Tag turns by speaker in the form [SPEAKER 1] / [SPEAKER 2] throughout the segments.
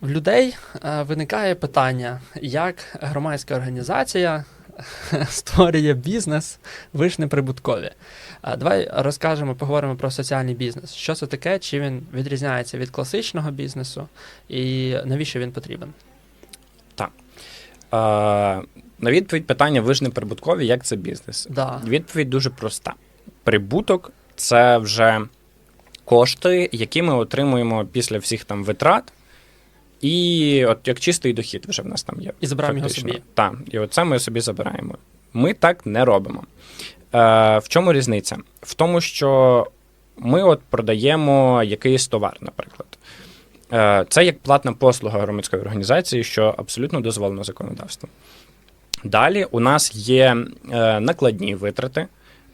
[SPEAKER 1] В людей е, виникає питання, як громадська організація створює бізнес, ви ж не прибуткові. Е, Давай розкажемо, поговоримо про соціальний бізнес. Що це таке, чи він відрізняється від класичного бізнесу, і навіщо він потрібен?
[SPEAKER 2] Е, на відповідь питання: ви ж не прибуткові, як це бізнес?
[SPEAKER 1] Да.
[SPEAKER 2] Відповідь дуже проста: прибуток це вже кошти, які ми отримуємо після всіх там витрат. І от як чистий дохід вже в нас там є.
[SPEAKER 1] І забираємо його собі.
[SPEAKER 2] Так, і оце ми собі забираємо. Ми так не робимо. Е, в чому різниця? В тому, що ми от продаємо якийсь товар, наприклад. Е, це як платна послуга громадської організації, що абсолютно дозволено законодавством. Далі у нас є е, накладні витрати.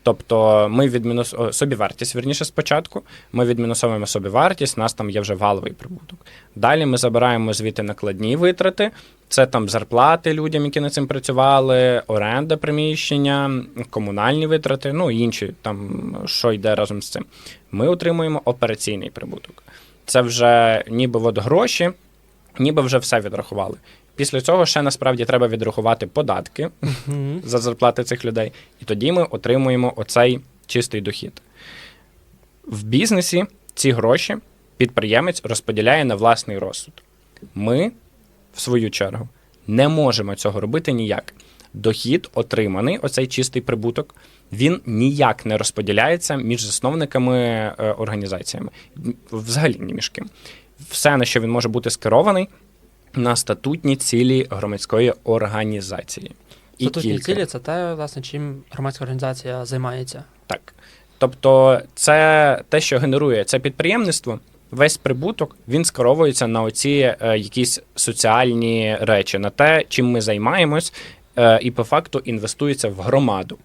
[SPEAKER 2] Тобто ми відмінус... собівартість, верніше спочатку. Ми відмінусовуємо собівартість, у нас там є вже валовий прибуток. Далі ми забираємо звідти накладні витрати. Це там зарплати людям, які над цим працювали, оренда приміщення, комунальні витрати, ну і інші там, що йде разом з цим. Ми отримуємо операційний прибуток. Це вже ніби от гроші, ніби вже все відрахували. Після цього ще насправді треба відрахувати податки
[SPEAKER 1] Мгм.
[SPEAKER 2] за зарплати цих людей, і тоді ми отримуємо оцей чистий дохід. В бізнесі ці гроші підприємець розподіляє на власний розсуд. Ми, в свою чергу, не можемо цього робити ніяк. Дохід, отриманий, оцей чистий прибуток, він ніяк не розподіляється між засновниками е, організаціями. Взагалі ні між ким. Все, на що він може бути скерований, на статутні цілі громадської організації.
[SPEAKER 1] Статутні
[SPEAKER 2] тільки.
[SPEAKER 1] цілі це те, власне, чим громадська організація займається.
[SPEAKER 2] Так. Тобто, це те, що генерує це підприємництво, весь прибуток він скеровується на оці е, якісь соціальні речі, на те, чим ми займаємось, е, і по факту інвестується в громаду.